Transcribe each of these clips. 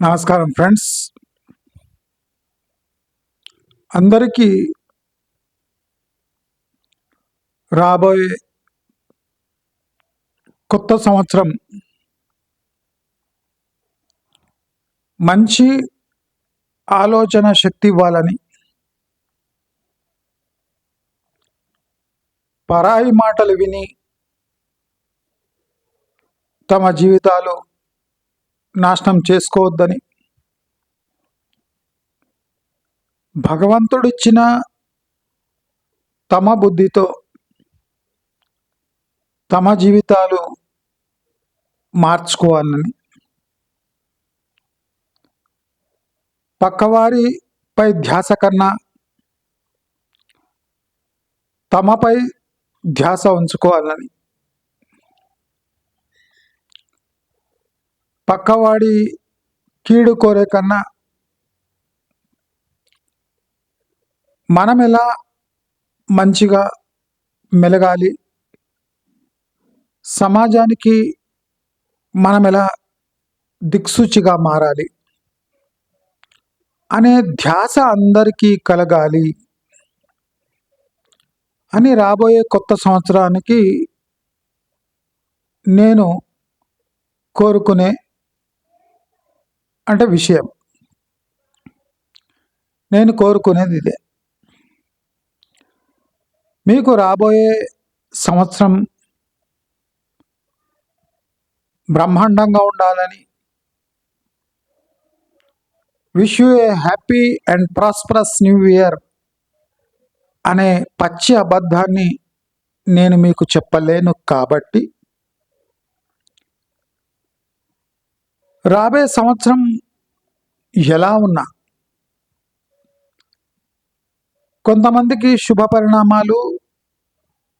నమస్కారం ఫ్రెండ్స్. అందరికీ రాబోయే కొత్త సంవత్సరం మంచి ఆలోచన శక్తి ఇవ్వాలని పరాయి మాటలు విని తమ జీవితాలు నాశనం చేసుకోవద్దని. భగవంతుడిచ్చిన తమ బుద్ధితో తమ జీవితాలు మార్చుకోవాలని. పక్కవారిపై ధ్యాస కన్నా తమపై ధ్యాస ఉంచుకోవాలని. పక్కవాడి కీడు కోరే కన్నా మనం ఎలా మంచిగా మెలగాలి? సమాజానికి మనం ఎలా దిక్సూచిగా మారాలి? అనే ధ్యాస అందరికీ కలగాలి. అని రాబోయే కొత్త సంవత్సరానికి నేను కోరుకునే అంటే విషయం. నేను కోరుకునేది ఇదే. మీకు రాబోయే సంవత్సరం బ్రహ్మాండంగా ఉండాలని wish you a happy and prosperous new year అనే పచ్చి అబద్ధాన్ని నేను మీకు చెప్పలేను కాబట్టి రాబోయే సంవత్సరం ఎలా ఉన్నా కొంతమందికి శుభ పరిణామాలు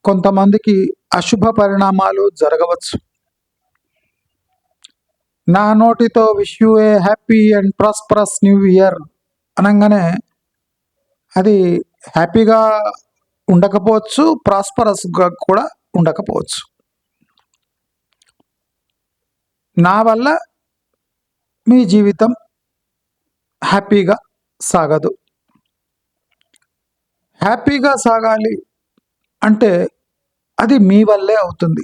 కొంతమందికి అశుభ పరిణామాలు జరగవచ్చు. నా నోటితో wish you a happy and prosperous new year అనగానే అది హ్యాపీగా ఉండకపోవచ్చు ప్రాస్పరస్గా కూడా ఉండకపోవచ్చు. నా వల్ల మీ జీవితం హ్యాపీగా సాగదు. హ్యాపీగా సాగాలి అంటే అది మీ వల్లే అవుతుంది.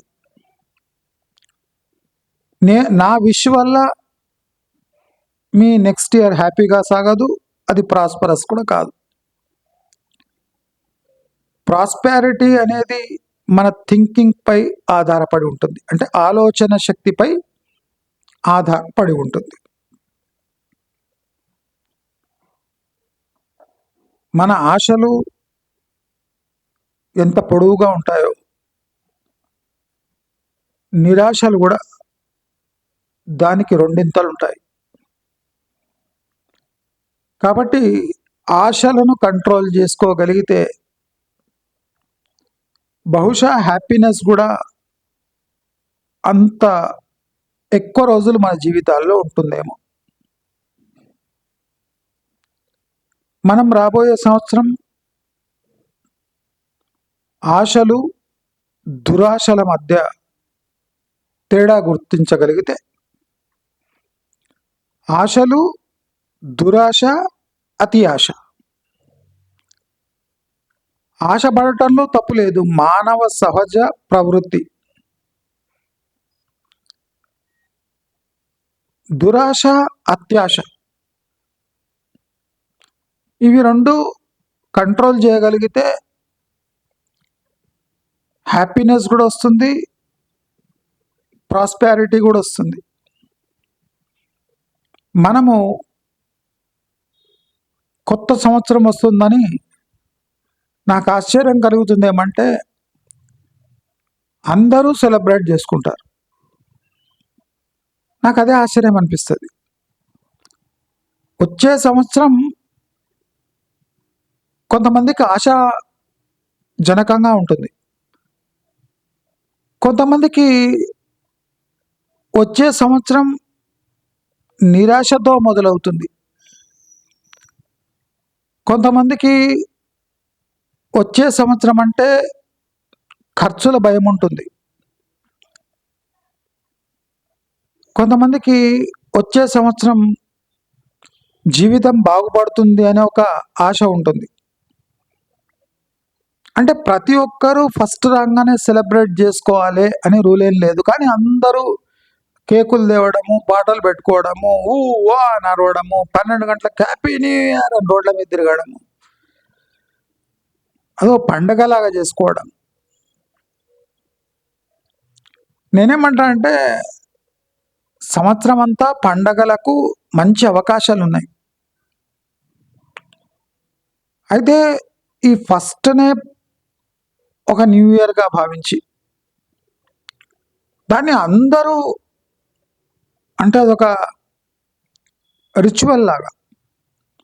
నే నా విష్ వల్ల మీ నెక్స్ట్ ఇయర్ హ్యాపీగా సాగదు అది ప్రాస్పరస్ కూడా కాదు. ప్రాస్పారిటీ అనేది మన థింకింగ్ పై ఆధారపడి ఉంటుంది. అంటే ఆలోచన శక్తిపై ఆధారపడి ఉంటుంది. మన ఆశలు ఎంత పొడవుగా ఉంటాయో నిరాశలు కూడా దానికి రెండింతలు ఉంటాయి. కాబట్టి ఆశలను కంట్రోల్ చేసుకోగలిగితే బహుశా హ్యాపీనెస్ కూడా అంత ఎక్కువ రోజులు మన జీవితాల్లో ఉంటుందేమో. మనం రాబోయే సంవత్సరం ఆశలు దురాశల మధ్య తేడా గుర్తించగలిగితే ఆశలు దురాశ అతి ఆశ. ఆశపడటంలో తప్పు లేదు. మానవ సహజ ప్రవృత్తి. దురాశ అత్యాశ. ఇవి రెండు కంట్రోల్ చేయగలిగితే హ్యాపీనెస్ కూడా వస్తుంది ప్రాస్పారిటీ కూడా వస్తుంది. మనము కొత్త సంవత్సరం వస్తుందని నాకు ఆశ్చర్యం కలుగుతుంది ఏమంటే అందరూ సెలబ్రేట్ చేసుకుంటారు. నాకు అదే ఆశ్చర్యం అనిపిస్తుంది. వచ్చే సంవత్సరం కొంతమందికి ఆశాజనకంగా ఉంటుంది. కొంతమందికి వచ్చే సంవత్సరం నిరాశతో మొదలవుతుంది. కొంతమందికి వచ్చే సంవత్సరం అంటే ఖర్చుల భయం ఉంటుంది. కొంతమందికి వచ్చే సంవత్సరం జీవితం బాగుపడుతుంది అనే ఒక ఆశ ఉంటుంది. అంటే ప్రతి ఒక్కరూ ఫస్ట్ రాగానే సెలబ్రేట్ చేసుకోవాలి అని రూల్ ఏం లేదు. కానీ అందరూ కేకులు తేవడము బాటలు పెట్టుకోవడము ఊ వా అని అరవడము పన్నెండు గంటల హ్యాపీ న్యూ ఇయర్ అని రోడ్ల మీద తిరగడము. అదో పండగలాగా చేసుకోవడం. నేనేమంటా అంటే సంవత్సరం అంతా పండగలకు మంచి అవకాశాలు ఉన్నాయి. అయితే ఈ ఫస్ట్నే ఒక న్యూ ఇయర్గా భావించి దాన్ని అందరూ అంటే అదొక రిచువల్ లాగా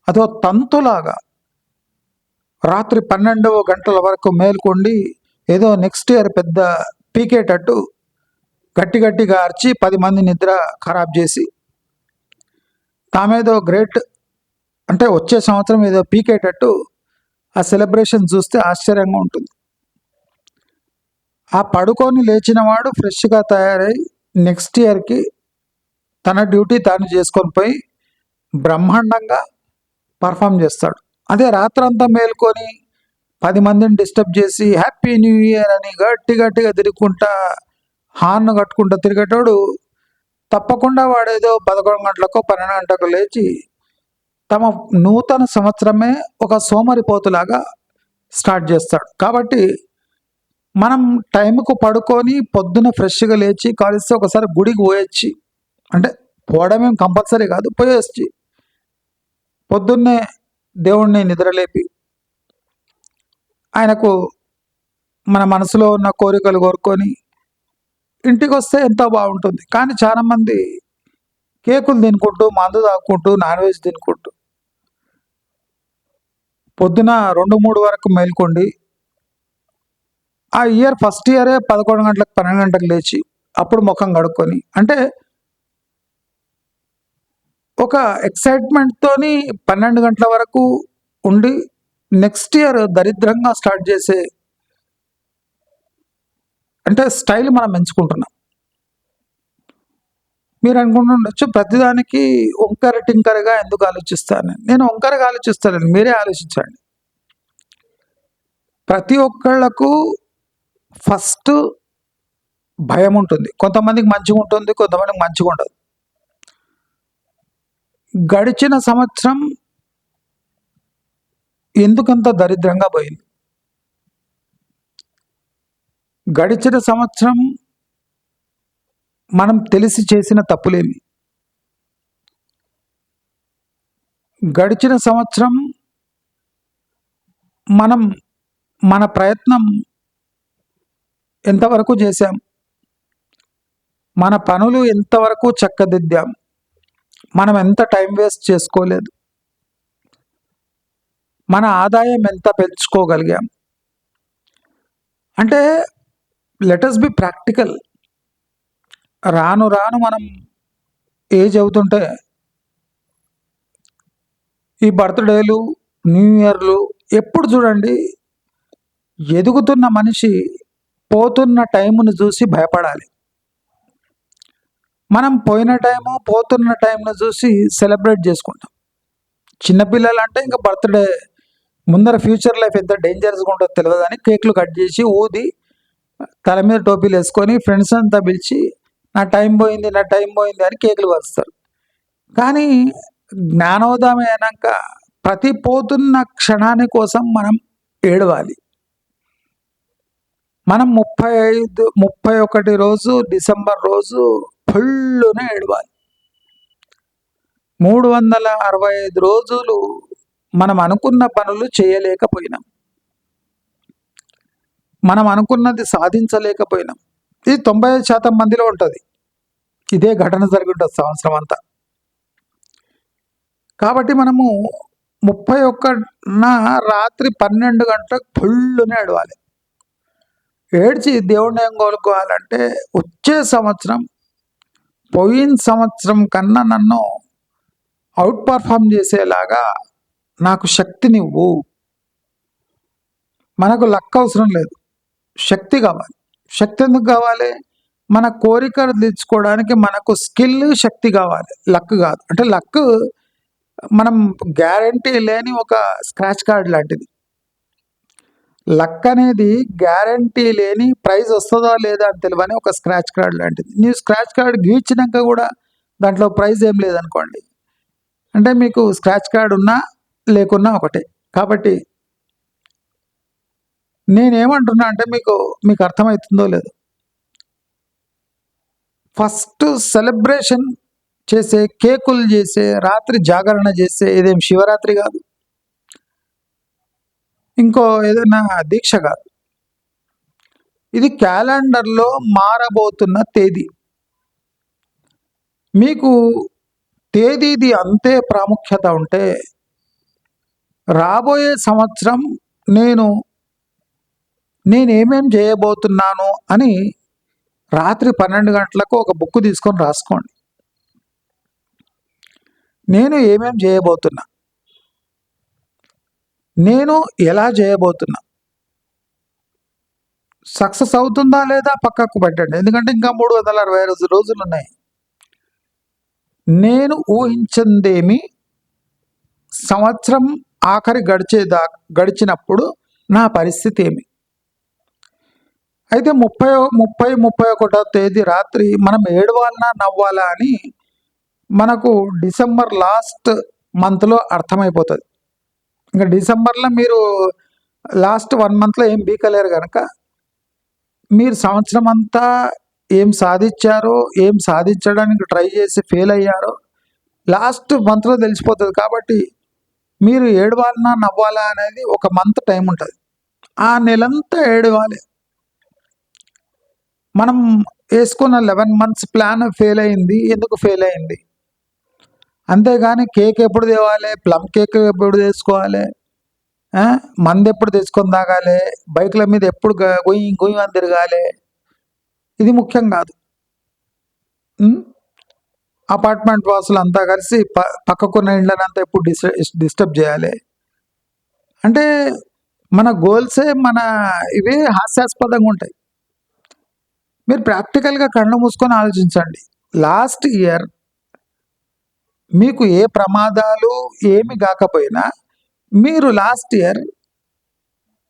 అదో తంతులాగా రాత్రి పన్నెండవ గంటల వరకు మేల్కొండి ఏదో నెక్స్ట్ ఇయర్ పెద్ద పీకేటట్టు గట్టి గట్టిగా అరిచి పది మంది నిద్ర ఖరాబ్ చేసి తామేదో గ్రేట్ అంటే వచ్చే సంవత్సరం ఏదో పీకేటట్టు ఆ సెలబ్రేషన్ చూస్తే ఆశ్చర్యంగా ఉంటుంది. ఆ పడుకొని లేచిన వాడు ఫ్రెష్గా తయారై నెక్స్ట్ ఇయర్కి తన డ్యూటీ తాను చేసుకొని పోయి బ్రహ్మాండంగా పర్ఫామ్ చేస్తాడు. అదే రాత్రంతా మేల్కొని పది మందిని డిస్టర్బ్ చేసి హ్యాపీ న్యూ ఇయర్ అని గట్టి గట్టిగా తిరుగుకుంటా హార్న్ కట్టుకుంటా తిరిగేటోడు తప్పకుండా వాడేదో పదకొండు గంటలకు పన్నెండు గంటలకు లేచి తమ నూతన సంవత్సరమే ఒక సోమరిపోతులాగా స్టార్ట్ చేస్తాడు. కాబట్టి మనం టైంకు పడుకొని పొద్దున ఫ్రెష్గా లేచి కాలిస్తే ఒకసారి గుడికి పోయొచ్చి. అంటే పోవడమేం కంపల్సరీ కాదు పోయొచ్చి. పొద్దున్నే దేవుణ్ణి నిద్రలేపి ఆయనకు మన మనసులో ఉన్న కోరికలు కోరుకొని ఇంటికి వస్తే ఎంతో బాగుంటుంది. కానీ చాలామంది కేకులు తినుకుంటూ మందు తాక్కుంటూ నాన్ వెజ్ తినుకుంటూ పొద్దున రెండు మూడు వరకు మేల్కొండి. ఆ ఇయర్ ఫస్ట్ ఇయరే పదకొండు గంటలకు పన్నెండు గంటలకు లేచి అప్పుడు ముఖం కడుక్కొని అంటే ఒక ఎక్సైట్మెంట్తోని పన్నెండు గంటల వరకు ఉండి నెక్స్ట్ ఇయర్ దరిద్రంగా స్టార్ట్ చేసే అంటే స్టైల్ మనం ఎంచుకుంటున్నాం. మీరు అనుకుంటుండొచ్చు ప్రతిదానికి వంకర టింకరగా ఎందుకు ఆలోచిస్తాను నేను వంకరగా ఆలోచిస్తాను మీరే ఆలోచించండి. ప్రతి ఒక్కళ్ళకు ఫస్ట్ భయం ఉంటుంది. కొంతమందికి మంచిగా ఉంటుంది కొంతమందికి మంచిగా ఉండదు. గడిచిన సంవత్సరం ఎందుకంత దరిద్రంగా పోయింది? గడిచిన సంవత్సరం మనం తెలిసి చేసిన తప్పులేమి? గడిచిన సంవత్సరం మనం మన ప్రయత్నం ఎంతవరకు చేశాం? మన పనులు ఎంతవరకు చక్కదిద్దాం? మనం ఎంత టైం వేస్ట్ చేసుకోలేదు? మన ఆదాయం ఎంత పెంచుకోగలిగాం? అంటే లెటస్ బి ప్రాక్టికల్ రాను రాను మనం ఏజ్ అవుతుంటే ఈ బర్త్డేలు న్యూ ఇయర్లు ఎప్పుడు చూడండి ఎదుగుతున్న మనిషి పోతున్న టైంను చూసి భయపడాలి. మనం పోయిన టైము పోతున్న టైంను చూసి సెలబ్రేట్ చేసుకుంటాం. చిన్నపిల్లలు అంటే ఇంకా బర్త్డే ముందర ఫ్యూచర్ లైఫ్ ఎంత డేంజరస్గా ఉంటుందో తెలియదు అని కేక్లు కట్ చేసి ఊది తల మీద టోపీలు వేసుకొని ఫ్రెండ్స్ అంతా పిలిచి నా టైం పోయింది నా టైం పోయింది అని కేకులు వస్తారు కానీ జ్ఞానోదయం అయినాక ప్రతి పోతున్న క్షణాని కోసం మనం ఏడవాలి. మనం ముప్పై ఐదు ముప్పై ఒకటి రోజు డిసెంబర్ రోజు ఫుల్లునే ఏడవాలి. మూడు వందల అరవై ఐదు రోజులు మనం అనుకున్న పనులు చేయలేకపోయినాం. మనం అనుకున్నది సాధించలేకపోయినాం. ఇది తొంభై ఐదు శాతం మందిలో ఉంటుంది. ఇదే ఘటన జరిగి సంవత్సరం అంతా. కాబట్టి మనము ముప్పై ఒక్కన రాత్రి పన్నెండు గంటలకు ఫుల్లునే ఏడవాలి. ఏడ్చి దేవుడిని ఏం కోలుకోవాలంటే వచ్చే సంవత్సరం పోయిన సంవత్సరం కన్నా నన్ను అవుట్ పర్ఫామ్ చేసేలాగా నాకు శక్తినివ్వు మనకు లక్ అవసరం లేదు. శక్తి కావాలి. శక్తి ఎందుకు కావాలి? మన కోరికలు తీర్చుకోవడానికి మనకు స్కిల్ శక్తి కావాలి. లక్ కాదు. అంటే లక్ మనం గ్యారంటీ లేని ఒక స్క్రాచ్ కార్డ్ లాంటిది. లక్ అనేది గ్యారంటీ లేని ప్రైజ్ వస్తుందా లేదా అని తెలియని ఒక స్క్రాచ్ కార్డ్ లాంటిది. నీవు స్క్రాచ్ కార్డ్ గీచినాక కూడా దాంట్లో ప్రైజ్ ఏం లేదనుకోండి. అంటే మీకు స్క్రాచ్ కార్డ్ ఉన్నా లేకున్నా ఒకటే. కాబట్టి నేనేమంటున్నా అంటే మీకు మీకు అర్థమవుతుందో లేదో. ఫస్ట్ సెలబ్రేషన్ చేసే కేకులు చేసే రాత్రి జాగరణ చేసే ఇదేం శివరాత్రి కాదు. ఇంకో ఏదైనా దీక్ష కాదు. ఇది క్యాలెండర్లో మారబోతున్న తేదీ. మీకు తేదీది అంతే ప్రాముఖ్యత ఉంటే రాబోయే సంవత్సరం నేను నేనేమేం చేయబోతున్నాను అని రాత్రి పన్నెండు గంటలకు ఒక బుక్ తీసుకొని రాసుకోండి. నేను ఏమేం చేయబోతున్నా? నేను ఎలా చేయబోతున్నా? సక్సెస్ అవుతుందా లేదా పక్కకు పెట్టండి. ఎందుకంటే ఇంకా మూడు వందల అరవై రోజు రోజులు ఉన్నాయి. నేను ఊహించిందేమి? సంవత్సరం ఆఖరి గడిచేదా గడిచినప్పుడు నా పరిస్థితి ఏమి? అయితే ముప్పై ముప్పై ముప్పై ఒకటో తేదీ రాత్రి మనం ఏడవాలన్నా నవ్వాలా అని మనకు డిసెంబర్ లాస్ట్ మంత్లో అర్థమైపోతుంది. ఇంకా డిసెంబర్లో మీరు లాస్ట్ వన్ మంత్లో ఏం బీకలేరు కనుక మీరు సంవత్సరం అంతా ఏం సాధించారో ఏం సాధించడానికి ట్రై చేసి ఫెయిల్ అయ్యారో లాస్ట్ మంత్లో తెలిసిపోతుంది. కాబట్టి మీరు ఏడవాలనా నవ్వాలా అనేది ఒక మంత్ టైం ఉంటుంది. ఆ నెలంతా ఏడవాలి. మనం వేసుకున్న లెవెన్ మంత్స్ ప్లాన్ ఫెయిల్ అయింది. ఎందుకు ఫెయిల్ అయింది? అంతేగాని కేక్ ఎప్పుడు తేవాలి? ప్లమ్ కేక్ ఎప్పుడు తెచ్చుకోవాలి? మంది ఎప్పుడు తెచ్చుకొని తాగాలి? బైక్ల మీద ఎప్పుడు గ- గుయ్యి గుయ్యి అని తిరగాలి? ఇది ముఖ్యం కాదు. అపార్ట్మెంట్ వాసులు అంతా కలిసి ప పక్కకున్న ఇండ్లనంతా ఎప్పుడు డిస్ డిస్టర్బ్ చేయాలి? అంటే మన గోల్సే మన ఇవి హాస్యాస్పదంగా ఉంటాయి. మీరు ప్రాక్టికల్గా కళ్ళు మూసుకొని ఆలోచించండి. లాస్ట్ ఇయర్ మీకు ఏ ప్రమాదాలు ఏమి కాకపోయినా మీరు లాస్ట్ ఇయర్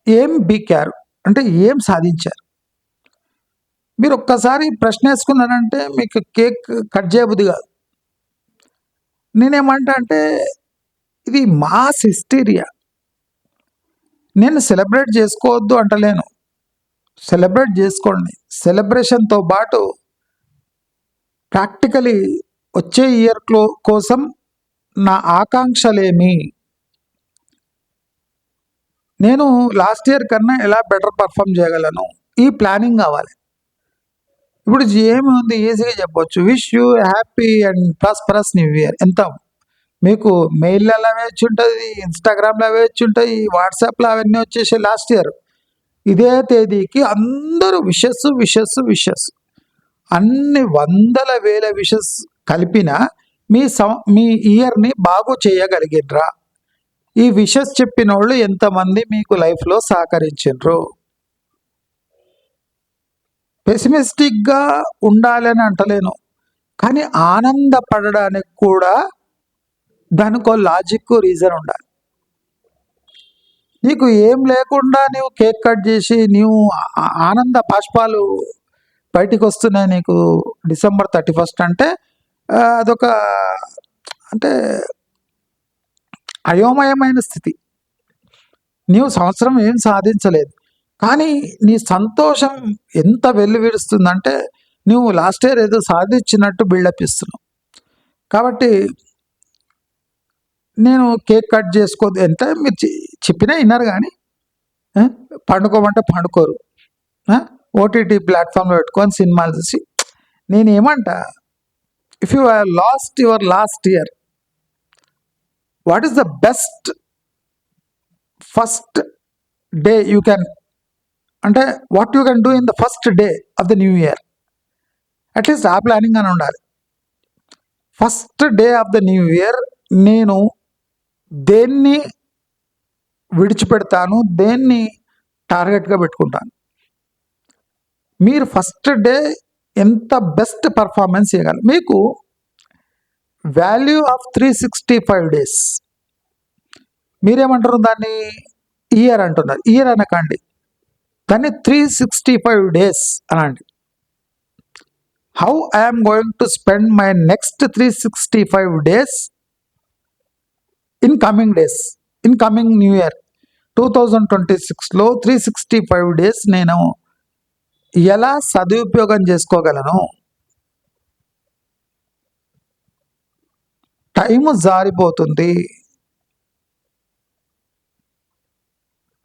ఏం బీకారు? అంటే ఏం సాధించారు? మీరు ఒక్కసారి ప్రశ్న వేసుకున్నారంటే మీకు కేక్ కట్ చేయబుద్ది కాదు. నేనేమంటా అంటే ఇది మాస్ హిస్టీరియా నేను సెలబ్రేట్ చేసుకోవద్దు అంటలేను. సెలబ్రేట్ చేసుకోండి. సెలబ్రేషన్తో పాటు ప్రాక్టికలీ వచ్చే ఇయర్ క్లో కోసం నా ఆకాంక్షలేమి? నేను లాస్ట్ ఇయర్ కన్నా ఎలా బెటర్ పర్ఫామ్ చేయగలను? ఈ ప్లానింగ్ కావాలి. ఇప్పుడు ఏమి ఉంది ఈజీగా చెప్పొచ్చు. Wish you happy and prosperous new year ఎంత? మీకు మెయిల్లలో వేచి ఉంటుంది ఇన్స్టాగ్రామ్లో వేచి ఉంటుంది వాట్సాప్లో అవన్నీ వచ్చేసి లాస్ట్ ఇయర్ ఇదే తేదీకి అందరూ విషెస్ విషెస్ విషెస్ అన్ని వందల వేల విషెస్ కలిపిన మీ సం మీ ఇయర్ని బాగు చేయగలిగినరా? ఈ విషస్ చెప్పిన వాళ్ళు ఎంతమంది మీకు లైఫ్లో సహకరించారు పెసిమిస్టిక్గా ఉండాలని అంటలేను కానీ ఆనందపడడానికి కూడా దానికో లాజిక్ రీజన్ ఉండాలి. నీకు ఏం లేకుండా నీవు కేక్ కట్ చేసి నీవు ఆనంద పాష్పాలు బయటికి వస్తున్నాయి నీకు డిసెంబర్ థర్టీ ఫస్ట్ అంటే అదొక అంటే అయోమయమైన స్థితి. నీవు సంవత్సరం ఏం సాధించలేదు. కానీ నీ సంతోషం ఎంత వెల్లువిరుస్తుందంటే నువ్వు లాస్ట్ ఇయర్ ఏదో సాధించినట్టు బిల్డప్ ఇస్తున్నావు. కాబట్టి నేను కేక్ కట్ చేసుకోదు. అంటే మీరు చెప్పినా విన్నారు కానీ పండుకోమంటే పండుకోరు. ఓటీటీ ప్లాట్ఫామ్లో పెట్టుకొని సినిమాలు చూసి నేను if you have lost your last year what is the best first day you can అంటే what you can do in the first day of the new year at least ఆ ప్లానింగ్ అని ఉండాలి. First day of the new year నేను దేన్ని విడిచిపెడతాను దేన్ని టార్గెట్గా పెట్టుకుంటాను? మీరు ఫస్ట్ డే ఎంత బెస్ట్ పర్ఫార్మెన్స్ ఇవ్వగలరు మీకు value of three sixty five days మీరేమంటారు దాన్ని? ఇయర్ అంటున్నారు. ఇయర్ అనకండి. దాన్ని త్రీ సిక్స్టీ ఫైవ్ డేస్ అనండి. How I'm going to spend my next three sixty five days in coming days in coming new year two thousand twenty సిక్స్లో three sixty five days నేను ఎలా సదుపయోగం చేసుకోగలను? Time జారిపోతుంది.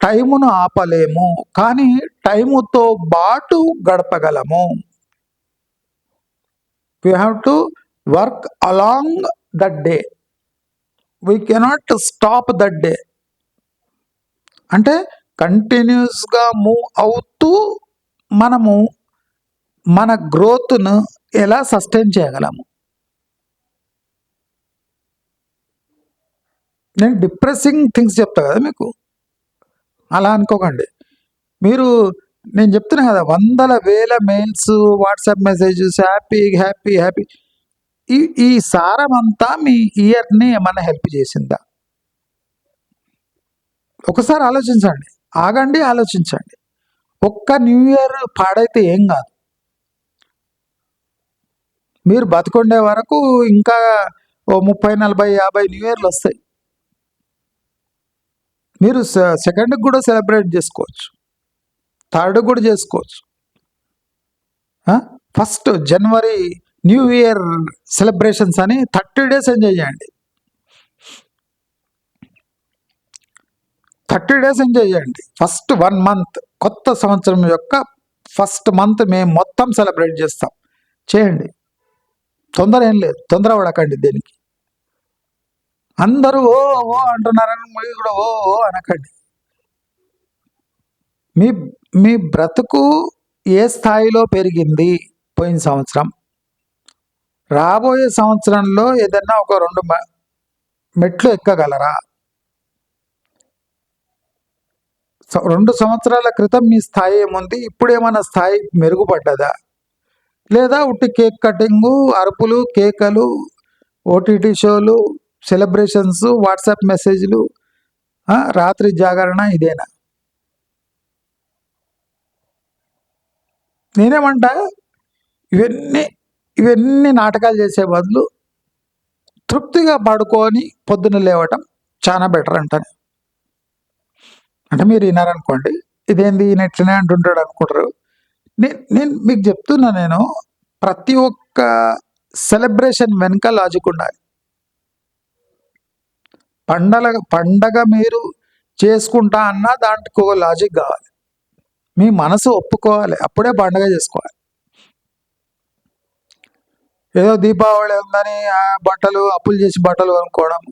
టైమును ఆపలేము. కానీ టైముతో బాటు గడపగలము. We have to work along that day we cannot stop that day అంటే కంటిన్యూస్గా మూవ్ అవుతూ మనము మన గ్రోత్ను ఎలా సస్టైన్ చేయగలము? నేను డిప్రెసింగ్ థింగ్స్ చెప్తా కదా మీకు. అలా అనుకోకండి. మీరు నేను చెప్తున్నా కదా వందల వేల mails WhatsApp messages happy happy happy. ఈ ఈ సారం అంతా మీ ఇయర్ని ఏమన్నా హెల్ప్ చేసిందా? ఒకసారి ఆలోచించండి. ఆగండి ఆలోచించండి. ఒక్క న్యూ ఇయర్ పాడైతే ఏం కాదు. మీరు బతుకుండే వరకు ఇంకా ఓ ముప్పై నలభై యాభై న్యూ ఇయర్లు వస్తాయి. మీరు సెకండ్కి కూడా సెలబ్రేట్ చేసుకోవచ్చు. థర్డ్ కూడా చేసుకోవచ్చు. First January new year celebrations అని థర్టీ డేస్ ఎంజాయ్ చేయండి. థర్టీ డేస్ ఎంజాయ్ చేయండి. ఫస్ట్ వన్ మంత్ కొత్త సంవత్సరం యొక్క ఫస్ట్ మంత్ మేము మొత్తం సెలబ్రేట్ చేస్తాం. చేయండి. తొందర ఏం లేదు. తొందర పడకండి దీనికి. అందరూ ఓ ఓ అంటున్నారని మీరు కూడా ఓ ఓ అనకండి. మీ మీ బ్రతుకు ఏ స్థాయిలో పెరిగింది పోయిన సంవత్సరం? రాబోయే సంవత్సరంలో ఏదన్నా ఒక రెండు మెట్లు ఎక్కగలరా స- రెండు సంవత్సరాల క్రితం మీ స్థాయి ఏముంది? ఇప్పుడు ఏమైనా స్థాయి మెరుగుపడ్డదా? లేదా ఉట్టి కేక్ కటింగు అరుపులు కేకలు ఓటీటీ షోలు సెలబ్రేషన్స్ వాట్సాప్ మెసేజ్లు రాత్రి జాగరణ ఇదేనా? నేనేమంటా? ఇవన్నీ ఇవన్నీ నాటకాలు చేసే బదులు తృప్తిగా పడుకొని పొద్దున లేవటం చాలా బెటర్ అంటాను. అంటే మీరు వినారనుకోండి ఇదేంది ఈయన ఇట్లనే అంటుంటాడు అనుకుంటారు. నేను నేను మీకు చెప్తున్నా నేను ప్రతి ఒక్క సెలబ్రేషన్ వెనుక లాజిక్ ఉండాలి. పండగ పండగ మీరు చేసుకుంటా అన్నా దాంట్లో ఒక లాజిక్ కావాలి. మీ మనసు ఒప్పుకోవాలి. అప్పుడే పండగ చేసుకోవాలి. ఏదో దీపావళి ఉందని ఆ బట్టలు అప్పులు చేసి బట్టలు కొనుక్కోవడం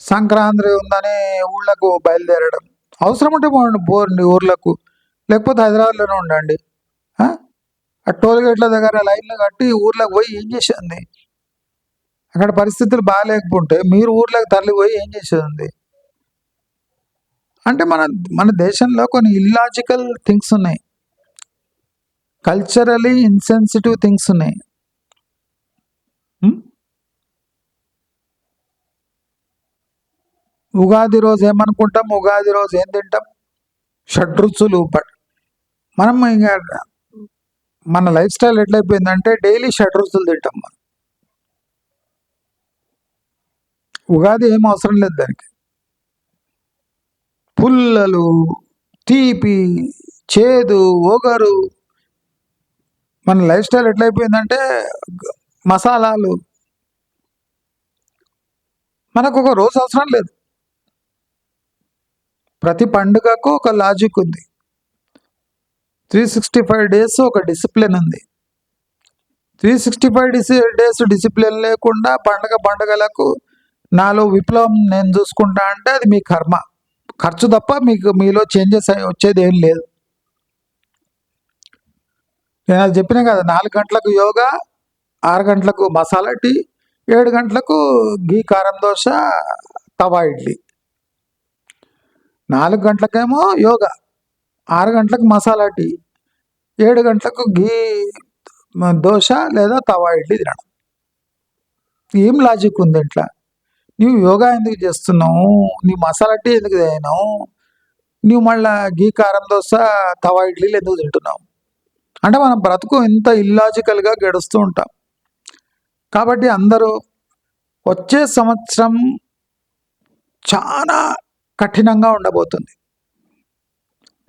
సంక్రాంతి ఉందని ఊళ్ళకు బయలుదేరడం. అవసరం ఉంటే పోండి పోండి ఊర్లకు. లేకపోతే హైదరాబాద్లోనే ఉండండి. ఆ? ఆ టోల్ గేట్ల దగ్గర లైన్లు కట్టి ఊర్లోకి పోయి ఏం చేసేది? అక్కడ పరిస్థితులు బాగాలేకపోతే మీరు ఊర్లోకి తరలిపోయి ఏం చేసేది? అంటే మన మన దేశంలో కొన్ని ఇల్లాజికల్ థింగ్స్ ఉన్నాయి. కల్చరలీ ఇన్సెన్సిటివ్ థింగ్స్ ఉన్నాయి. ఉగాది రోజు ఏమనుకుంటాం? ఉగాది రోజు ఏం తింటాం? షడ్రుచులు ప- మనం ఇంకా మన లైఫ్ స్టైల్ ఎట్లయిపోయిందంటే డైలీ షడ్రుచులు తింటాం మనం. ఉగాది ఏం అవసరం లేదు దానికి. పుల్లలు తీపి చేదు ఒగరు మన లైఫ్ స్టైల్ ఎట్లయిపోయిందంటే మసాలాలు. మనకు ఒక రోజు అవసరం లేదు. ప్రతి పండుగకు ఒక లాజిక్ ఉంది. త్రీ సిక్స్టీ ఫైవ్ డేస్ ఒక డిసిప్లిన్ ఉంది. త్రీ సిక్స్టీ ఫైవ్ డిసి డేస్ డిసిప్లిన్ లేకుండా పండగ పండుగలకు నాలో విప్లవం నేను చూసుకుంటా అంటే అది మీ కర్మ. ఖర్చు తప్ప మీకు మీలో చేంజెస్ వచ్చేది ఏం లేదు. నేను అది చెప్పినా కదా నాలుగు గంటలకు యోగా ఆరు గంటలకు మసాలా టీ ఏడు గంటలకు గీ కారం దోశ తవా ఇడ్లీ. నాలుగు గంటలకేమో యోగా ఆరు గంటలకు మసాలా టీ ఏడు గంటలకు గీ దోశ లేదా తవా ఇడ్లీ తినడం. ఏం లాజిక్ ఉంది ఇట్లా? నువ్వు యోగా ఎందుకు చేస్తున్నావు? నీ మసాలా టీ ఎందుకు తినావు నువ్వు మళ్ళా గీ కారం దోశ తవా ఇడ్లీలు ఎందుకు తింటున్నావు? అంటే మనం బ్రతుకు ఇంత ఇల్లాజికల్గా గడుస్తూ ఉంటాం. కాబట్టి అందరూ వచ్చే సంవత్సరం చాలా కఠినంగా ఉండబోతుంది.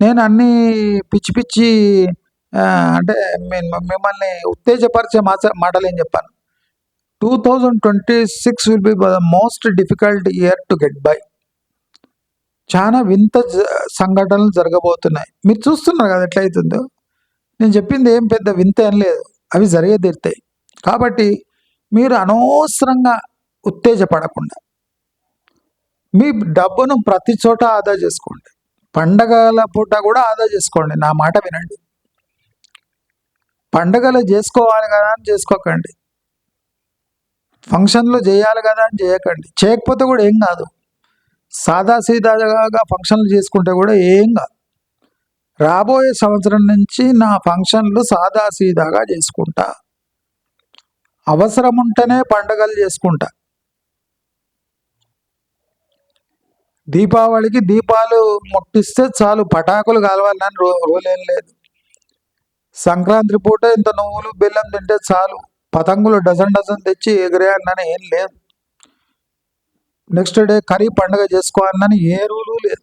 నేను అన్ని పిచ్చి పిచ్చి అంటే మిమ్మల్ని ఉత్తేజపరిచే మాట మాటలు ఏం చెప్పాను. Two thousand twenty six will be the most difficult year to get by చాలా వింత సంఘటనలు జరగబోతున్నాయి. మీరు చూస్తున్నారు కదా ఎట్లయితుందో? నేను చెప్పింది ఏం పెద్ద వింత ఏం లేదు. అవి జరిగే తీరుతాయి కాబట్టి మీరు అనవసరంగా ఉత్తేజపడకుండా మీ డబ్బును ప్రతి చోట ఆదా చేసుకోండి. పండగల పూట కూడా ఆదా చేసుకోండి. నా మాట వినండి. పండగలు చేసుకోవాలి కదా అని చేసుకోకండి. ఫంక్షన్లు చేయాలి కదా అని చేయకండి. చేయకపోతే కూడా ఏం కాదు. సాదా సీదాగా ఫంక్షన్లు చేసుకుంటే కూడా ఏం కాదు. రాబోయే సంవత్సరం నుంచి నా ఫంక్షన్లు సాదా సీదాగా చేసుకుంటా. అవసరం ఉంటేనే పండగలు చేసుకుంటా. దీపావళికి దీపాలు ముట్టిస్తే చాలు పటాకులు కాలవాలని రో రూలేం లేదు. సంక్రాంతి పూట ఇంత నువ్వులు బెల్లం తింటే చాలు పతంగులు డజన్ డజన్ తెచ్చి ఎగిరేయాలని ఏం లేదు. నెక్స్ట్ డే కర్రీ పండుగ చేసుకోవాలని ఏ రూలు లేదు.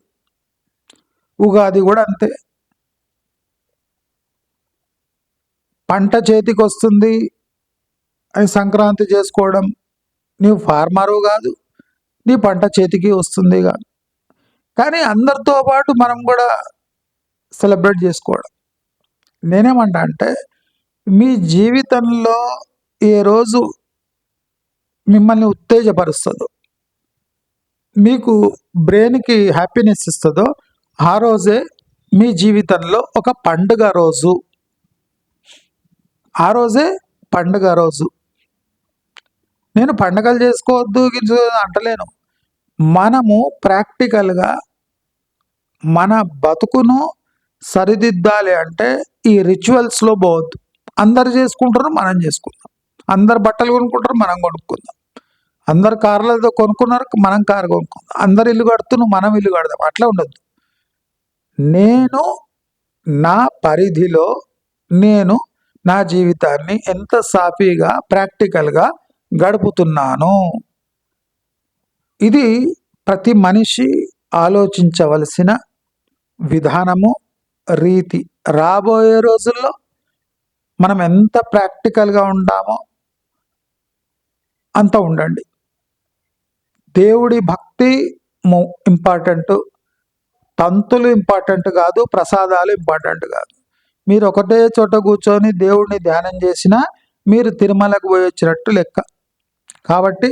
ఉగాది కూడా అంతే. పంట చేతికి వస్తుంది అని సంక్రాంతి చేసుకోవడం నీవు ఫార్మరు కాదు నీ పంట చేతికి వస్తుంది కాదు కానీ అందరితో పాటు మనం కూడా సెలబ్రేట్ చేసుకోవడం. నేనేమంటా అంటే మీ జీవితంలో ఏ రోజు మిమ్మల్ని ఉత్తేజపరుస్తుందో మీకు బ్రెయిన్కి హ్యాపీనెస్ ఇస్తుందో ఆ రోజే మీ జీవితంలో ఒక పండుగ రోజు. ఆ రోజే పండుగ రోజు. నేను పండగలు చేసుకోవద్దు అంటలేను. మనము ప్రాక్టికల్గా మన బతుకును సరిదిద్దాలి అంటే ఈ రిచువల్స్లో పోవద్దు. అందరు చేసుకుంటారు మనం చేసుకుందాం. అందరు బట్టలు కొనుక్కుంటారు మనం కొనుక్కుందాం. అందరు కార్లతో కొనుక్కున్నారు మనం కారు కొనుక్కుందాం. అందరు ఇల్లు కడుతున్నాం మనం ఇల్లు కడదాం. అట్లా ఉండద్దు. నేను నా పరిధిలో నేను నా జీవితాన్ని ఎంత సాఫీగా ప్రాక్టికల్గా గడుపుతున్నాను. ఇది ప్రతి మనిషి ఆలోచించవలసిన విధానము రీతి. రాబోయే రోజుల్లో మనం ఎంత ప్రాక్టికల్గా ఉండామో అంత ఉండండి. దేవుడి భక్తి ఇంపార్టెంట్ తంతులు ఇంపార్టెంట్ కాదు ప్రసాదాలు ఇంపార్టెంట్ కాదు. మీరు ఒకటే చోట కూర్చొని దేవుడిని ధ్యానం చేసినా మీరు తిరుమలకు పోయి వచ్చినట్టు లెక్క. కాబట్టి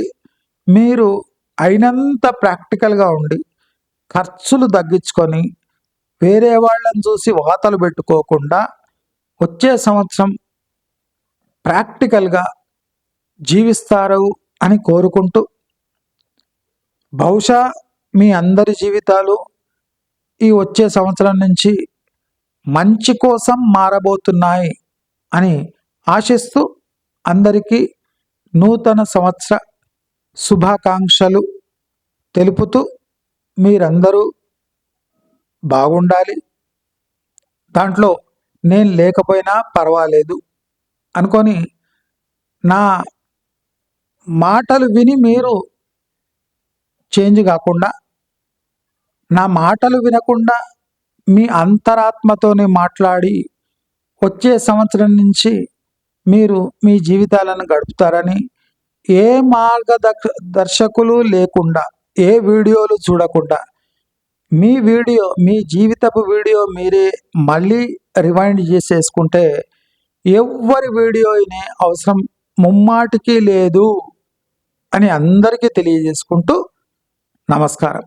మీరు అయినంత ప్రాక్టికల్గా ఉండి ఖర్చులు తగ్గించుకొని వేరే వాళ్ళని చూసి వాతలు పెట్టుకోకుండా వచ్చే సంవత్సరం ప్రాక్టికల్గా జీవిస్తారు అని కోరుకుంటూ బహుశా మీ అందరి జీవితాలు ఈ వచ్చే సంవత్సరం నుంచి మంచి కోసం మారబోతున్నాయి అని ఆశిస్తూ అందరికీ నూతన సంవత్సర శుభాకాంక్షలు తెలుపుతూ మీరందరూ బాగుండాలి. దాంట్లో నేను లేకపోయినా పర్వాలేదు అనుకొని నా మాటలు విని మీరు చేంజ్ కాకుండా నా మాటలు వినకుండా మీ అంతరాత్మతోనే మాట్లాడి వచ్చే సంవత్సరం నుంచి మీరు మీ జీవితాలను గడుపుతారని ఏ మార్గదర్శ దర్శకులు లేకుండా ఏ వీడియోలు చూడకుండా మీ వీడియో మీ జీవితపు వీడియో మీరే మళ్ళీ రివైండ్ చేసేసుకుంటే ఎవ్వరి వీడియో అయినా అవసరం ముమ్మాటికి లేదు అని అందరికీ తెలియజేసుకుంటూ నమస్కారం.